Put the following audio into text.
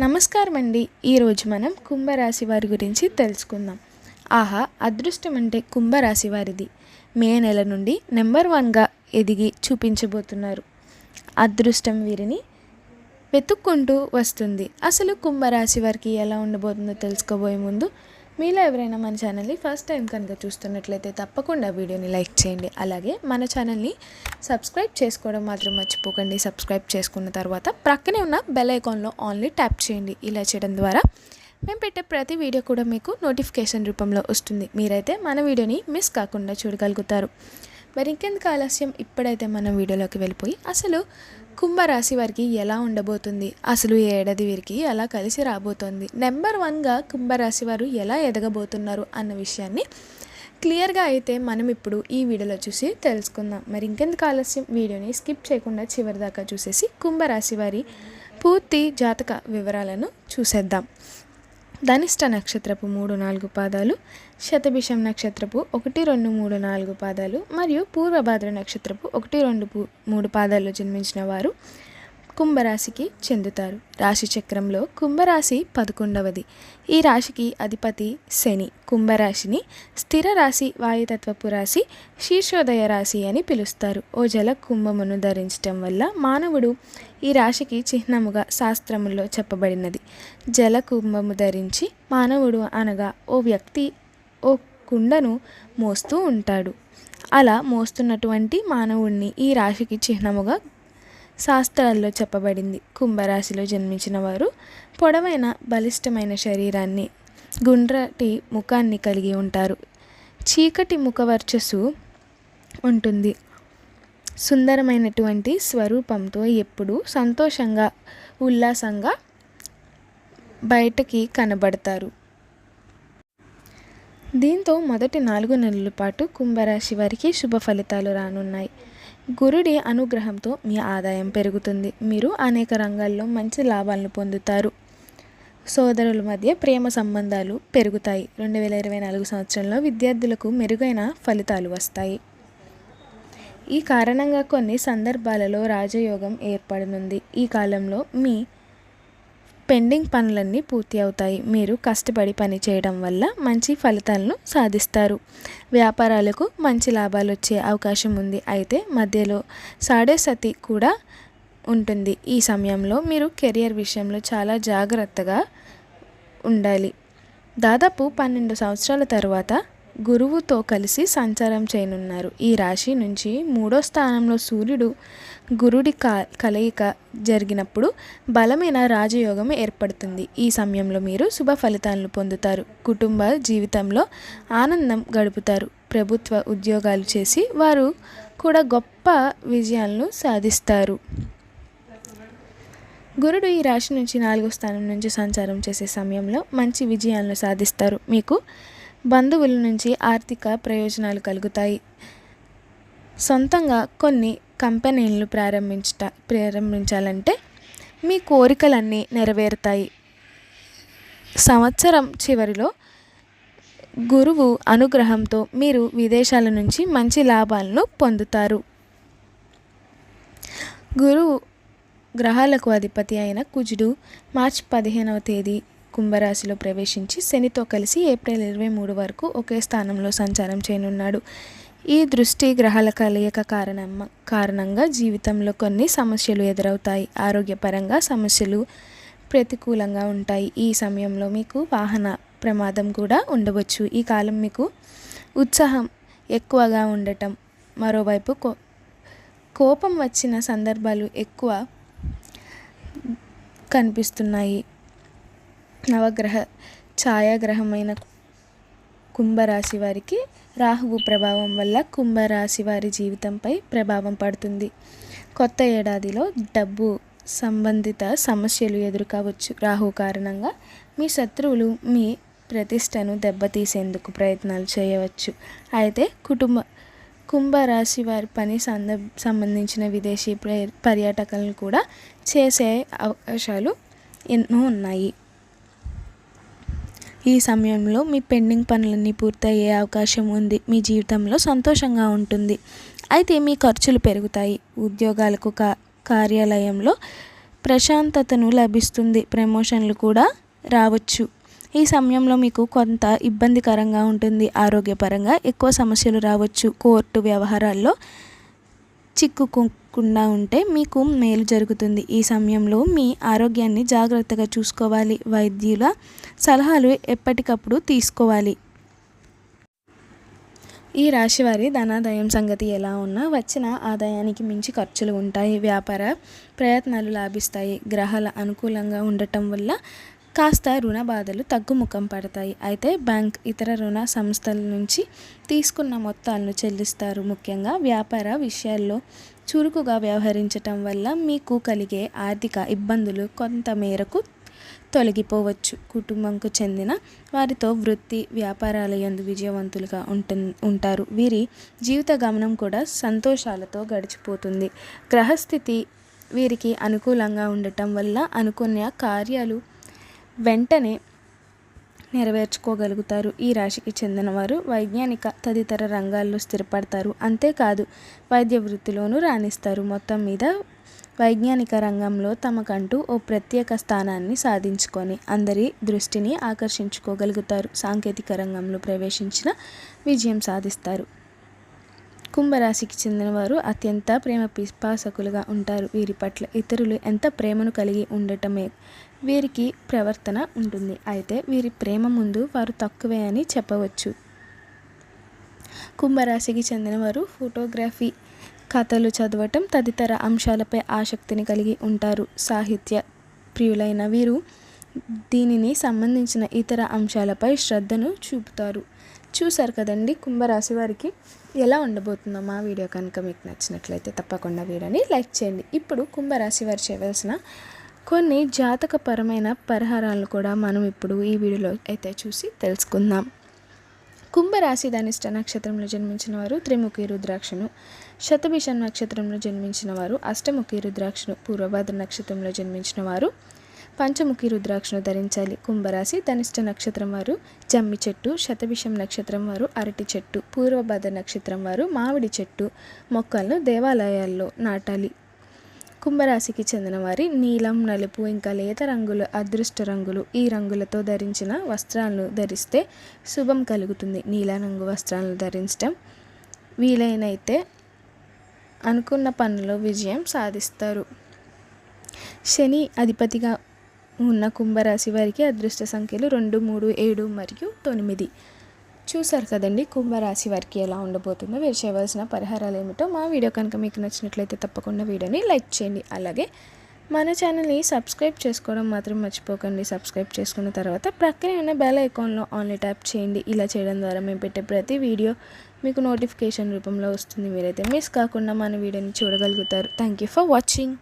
నమస్కారం అండి ఈరోజు మనం కుంభరాశి వారి గురించి తెలుసుకుందాం. ఆహా అదృష్టం అంటే కుంభరాశి వారిది. మే నెల నుండి నెంబర్ వన్గా ఎదిగి చూపించబోతున్నారు. అదృష్టం వీరిని వెతుక్కుంటూ వస్తుంది. అసలు కుంభరాశి వారికి ఎలా ఉండబోతుందో తెలుసుకోబోయే ముందు మీలో ఎవరైనా మన ఛానల్ని ఫస్ట్ టైం కనుక చూస్తున్నట్లయితే తప్పకుండా వీడియోని లైక్ చేయండి. అలాగే మన ఛానల్ని సబ్స్క్రైబ్ చేసుకోవడం మాత్రం మర్చిపోకండి. సబ్స్క్రైబ్ చేసుకున్న తర్వాత ప్రక్కనే ఉన్న బెల్ ఐకాన్లో ఆన్లీ ట్యాప్ చేయండి. ఇలా చేయడం ద్వారా మేము పెట్టే ప్రతి వీడియో కూడా మీకు నోటిఫికేషన్ రూపంలో వస్తుంది. మీరైతే మన వీడియోని మిస్ కాకుండా చూడగలుగుతారు. మరి ఇంకెందుకు ఆలస్యం? ఇప్పుడైతే మనం వీడియోలోకి వెళ్ళిపోయి అసలు కుంభరాశి వారికి ఎలా ఉండబోతుంది? అసలు ఈ ఏడాది వీరికి ఎలా కలిసి రాబోతోంది? నెంబర్ వన్గా కుంభరాశి వారు ఎలా ఎదగబోతున్నారు అన్న విషయాన్ని క్లియర్గా అయితే మనం ఇప్పుడు ఈ వీడియోలో చూసి తెలుసుకుందాం. మరి ఇంకెందుకు ఆలస్యం? వీడియోని స్కిప్ చేయకుండా చివరి దాకా చూసేసి కుంభరాశి వారి పూర్తి జాతక వివరాలను చూసేద్దాం. ధనిష్ట నక్షత్రపు మూడు నాలుగు పాదాలు శతభిషం నక్షత్రపు ఒకటి రెండు మూడు నాలుగు పాదాలు మరియు పూర్వభాద్ర నక్షత్రపు ఒకటి రెండు పూ మూడు పాదాల్లో జన్మించిన వారు కుంభరాశికి చెందుతారు. రాశి చక్రంలో కుంభరాశి పదకొండవది. ఈ రాశికి అధిపతి శని. కుంభరాశిని స్థిర రాశి వాయుతత్వపు రాశి శీర్షోదయ రాశి అని పిలుస్తారు. ఓ జల కుంభమును ధరించటం వల్ల మానవుడు ఈ రాశికి చిహ్నముగా శాస్త్రములో చెప్పబడినది. జల కుంభము ధరించి మానవుడు అనగా ఓ వ్యక్తి ఓ కుండను మోస్తూ ఉంటాడు. అలా మోస్తున్నటువంటి మానవుడిని ఈ రాశికి చిహ్నముగా శాస్త్రాల్లో చెప్పబడింది. కుంభరాశిలో జన్మించిన వారు పొడవైన బలిష్టమైన శరీరాన్ని గుండ్రటి ముఖాన్ని కలిగి ఉంటారు. చీకటి ముఖవర్చస్సు ఉంటుంది. సుందరమైనటువంటి స్వరూపంతో ఎప్పుడూ సంతోషంగా ఉల్లాసంగా బయటకి కనబడతారు. దీంతో మొదటి నాలుగు నెలల పాటు కుంభరాశి వారికి శుభ ఫలితాలు రానున్నాయి. గురుడి అనుగ్రహంతో మీ ఆదాయం పెరుగుతుంది. మీరు అనేక రంగాల్లో మంచి లాభాలను పొందుతారు. సోదరుల మధ్య ప్రేమ సంబంధాలు పెరుగుతాయి. రెండు వేల ఇరవై నాలుగు సంవత్సరంలో విద్యార్థులకు మెరుగైన ఫలితాలు వస్తాయి. ఈ కారణంగా కొన్ని సందర్భాలలో రాజయోగం ఏర్పడనుంది. ఈ కాలంలో మీ పెండింగ్ పనులన్నీ పూర్తి అవుతాయి. మీరు కష్టపడి పని చేయడం వల్ల మంచి ఫలితాలను సాధిస్తారు. వ్యాపారాలకు మంచి లాభాలు వచ్చే అవకాశం ఉంది. అయితే మధ్యలో సాడే సతి కూడా ఉంటుంది. ఈ సమయంలో మీరు కెరియర్ విషయంలో చాలా జాగ్రత్తగా ఉండాలి. దాదాపు పన్నెండు సంవత్సరాల తర్వాత గురువుతో కలిసి సంచారం చేయనున్నారు. ఈ రాశి నుంచి మూడో స్థానంలో సూర్యుడు గురుడి కా కలయిక జరిగినప్పుడు బలమైన రాజయోగం ఏర్పడుతుంది. ఈ సమయంలో మీరు శుభ ఫలితాలను పొందుతారు. కుటుంబ జీవితంలో ఆనందం గడుపుతారు. ప్రభుత్వ ఉద్యోగాలు చేసి వారు కూడా గొప్ప విజయాలను సాధిస్తారు. గురుడు ఈ రాశి నుంచి నాలుగో స్థానం నుంచి సంచారం చేసే సమయంలో మంచి విజయాలను సాధిస్తారు. మీకు బంధువుల నుంచి ఆర్థిక ప్రయోజనాలు కలుగుతాయి. సొంతంగా కొన్ని కంపెనీలను ప్రారంభించట ప్రారంభించాలంటే మీ కోరికలన్నీ నెరవేరుతాయి. సంవత్సరం చివరిలో గురువు అనుగ్రహంతో మీరు విదేశాల నుంచి మంచి లాభాలను పొందుతారు. గురువు గ్రహాలకు అధిపతి అయిన కుజుడు మార్చి పదిహేనవ తేదీ కుంభరాశిలో ప్రవేశించి శనితో కలిసి ఏప్రిల్ ఇరవై మూడు వరకు ఒకే స్థానంలో సంచారం చేయనున్నాడు. ఈ దృష్టి గ్రహాల కలయిక కారణం కారణంగా జీవితంలో కొన్ని సమస్యలు ఎదురవుతాయి. ఆరోగ్యపరంగా సమస్యలు ప్రతికూలంగా ఉంటాయి. ఈ సమయంలో మీకు వాహన ప్రమాదం కూడా ఉండవచ్చు. ఈ కాలం మీకు ఉత్సాహం ఎక్కువగా ఉండటం మరోవైపు కో కోపం వచ్చిన సందర్భాలు ఎక్కువ కనిపిస్తున్నాయి. నవగ్రహ ఛాయాగ్రహమైన కుంభరాశి వారికి రాహువు ప్రభావం వల్ల కుంభరాశి వారి జీవితంపై ప్రభావం పడుతుంది. కొత్త ఏడాదిలో డబ్బు సంబంధిత సమస్యలు ఎదుర్కోవచ్చు. రాహు కారణంగా మీ శత్రువులు మీ ప్రతిష్టను దెబ్బతీసేందుకు ప్రయత్నాలు చేయవచ్చు. అయితే కుటుంబ కుంభరాశి వారి పని సంద సంబంధించిన విదేశీ పర్యాటకులను కూడా చేసే అవకాశాలు ఎన్నో ఉన్నాయి. ఈ సమయంలో మీ పెండింగ్ పనులన్నీ పూర్తయ్యే అవకాశం ఉంది. మీ జీవితంలో సంతోషంగా ఉంటుంది. అయితే మీ ఖర్చులు పెరుగుతాయి. ఉద్యోగాలకు కా కార్యాలయంలో ప్రశాంతతను లభిస్తుంది. ప్రమోషన్లు కూడా రావచ్చు. ఈ సమయంలో మీకు కొంత ఇబ్బందికరంగా ఉంటుంది. ఆరోగ్యపరంగా ఎక్కువ సమస్యలు రావచ్చు. కోర్టు వ్యవహారాల్లో చిక్కుకోకుండా ఉంటే మీకు మేలు జరుగుతుంది. ఈ సమయంలో మీ ఆరోగ్యాన్ని జాగ్రత్తగా చూసుకోవాలి. వైద్యుల సలహాలు ఎప్పటికప్పుడు తీసుకోవాలి. ఈ రాశి వారి ధనాదాయం సంగతి ఎలా ఉన్నా వచ్చిన ఆదాయానికి మించి ఖర్చులు ఉంటాయి. వ్యాపార ప్రయత్నాలు లాభిస్తాయి. గ్రహాల అనుకూలంగా ఉండటం వల్ల కాస్త రుణ బాధలు తగ్గుముఖం పడతాయి. అయితే బ్యాంక్ ఇతర రుణ సంస్థల నుంచి తీసుకున్న మొత్తాలను చెల్లిస్తారు. ముఖ్యంగా వ్యాపార విషయాల్లో చురుకుగా వ్యవహరించటం వల్ల మీకు కలిగే ఆర్థిక ఇబ్బందులు కొంత మేరకు తొలగిపోవచ్చు. కుటుంబంకు చెందిన వారితో వృత్తి వ్యాపారాల యందు విజయవంతులుగా ఉంటు ఉంటారు. వీరి జీవిత గమనం కూడా సంతోషాలతో గడిచిపోతుంది. గ్రహస్థితి వీరికి అనుకూలంగా ఉండటం వల్ల అనుకున్న కార్యాలు వెంటనే నెరవేర్చుకోగలుగుతారు. ఈ రాశికి చెందినవారు వైజ్ఞానిక తదితర రంగాల్లో స్థిరపడతారు. అంతేకాదు వైద్య వృత్తిలోనూ రాణిస్తారు. మొత్తం మీద వైజ్ఞానిక రంగంలో తమకంటూ ఓ ప్రత్యేక స్థానాన్ని సాధించుకొని అందరి దృష్టిని ఆకర్షించుకోగలుగుతారు. సాంకేతిక రంగంలో ప్రవేశించిన విజయం సాధిస్తారు. కుంభరాశికి చెందినవారు అత్యంత ప్రేమ పిపాసకులుగా ఉంటారు. వీరి పట్ల ఇతరులు ఎంత ప్రేమను కలిగి ఉండటమే వీరికి ప్రవర్తన ఉంటుంది. అయితే వీరి ప్రేమ ముందు వారు తక్కువే అని చెప్పవచ్చు. కుంభరాశికి చెందినవారు ఫోటోగ్రఫీ కథలు చదవటం తదితర అంశాలపై ఆసక్తిని కలిగి ఉంటారు. సాహిత్య ప్రియులైన వీరు దీనిని సంబంధించిన ఇతర అంశాలపై శ్రద్ధను చూపుతారు. చూసారు కదండి కుంభరాశి వారికి ఎలా ఉండబోతుందో మా వీడియో కనుక మీకు నచ్చినట్లయితే తప్పకుండా వీడియోని లైక్ చేయండి. ఇప్పుడు కుంభరాశి వారు చేయవలసిన కొన్ని జాతకపరమైన పరిహారాలను కూడా మనం ఇప్పుడు ఈ వీడియోలో అయితే చూసి తెలుసుకుందాం. కుంభరాశి ధనిష్ట నక్షత్రంలో జన్మించిన వారు త్రిముఖి రుద్రాక్షను శతభిష నక్షత్రంలో జన్మించిన వారు అష్టముఖి రుద్రాక్షను పూర్వభద్ర నక్షత్రంలో జన్మించిన వారు పంచముఖి రుద్రాక్షను ధరించాలి. కుంభరాశి ధనిష్ట నక్షత్రం వారు జమ్మి చెట్టు శతభిషం నక్షత్రం వారు అరటి చెట్టు పూర్వభద్ర నక్షత్రం వారు మామిడి చెట్టు మొక్కలను దేవాలయాల్లో నాటాలి. కుంభరాశికి చెందిన వారి నీలం నలుపు ఇంకా లేత రంగులు అదృష్ట రంగులు ఈ రంగులతో ధరించిన వస్త్రాలను ధరిస్తే శుభం కలుగుతుంది. నీల రంగు వస్త్రాలను ధరించడం వీలైనైతే అనుకున్న పనులు విజయం సాధిస్తారు. శని అధిపతిగా ఉన్న కుంభరాశి వారికి అదృష్ట సంఖ్యలు రెండు మూడు ఏడు మరియు తొమ్మిది. చూసారు కదండి కుంభరాశి వారికి ఎలా ఉండబోతుందో మీరు చేయవలసిన పరిహారాలు ఏమిటో. మా వీడియో కనుక మీకు నచ్చినట్లయితే తప్పకుండా వీడియోని లైక్ చేయండి. అలాగే మన ఛానల్ని సబ్స్క్రైబ్ చేసుకోవడం మాత్రం మర్చిపోకండి. సబ్స్క్రైబ్ చేసుకున్న తర్వాత ప్రక్కనే ఉన్న బెల్ ఐకాన్లో ఆన్లీ ట్యాప్ చేయండి. ఇలా చేయడం ద్వారా మేము పెట్టే ప్రతి వీడియో మీకు నోటిఫికేషన్ రూపంలో వస్తుంది. మీరైతే మిస్ కాకుండా మన వీడియోని చూడగలుగుతారు. Thank you for watching.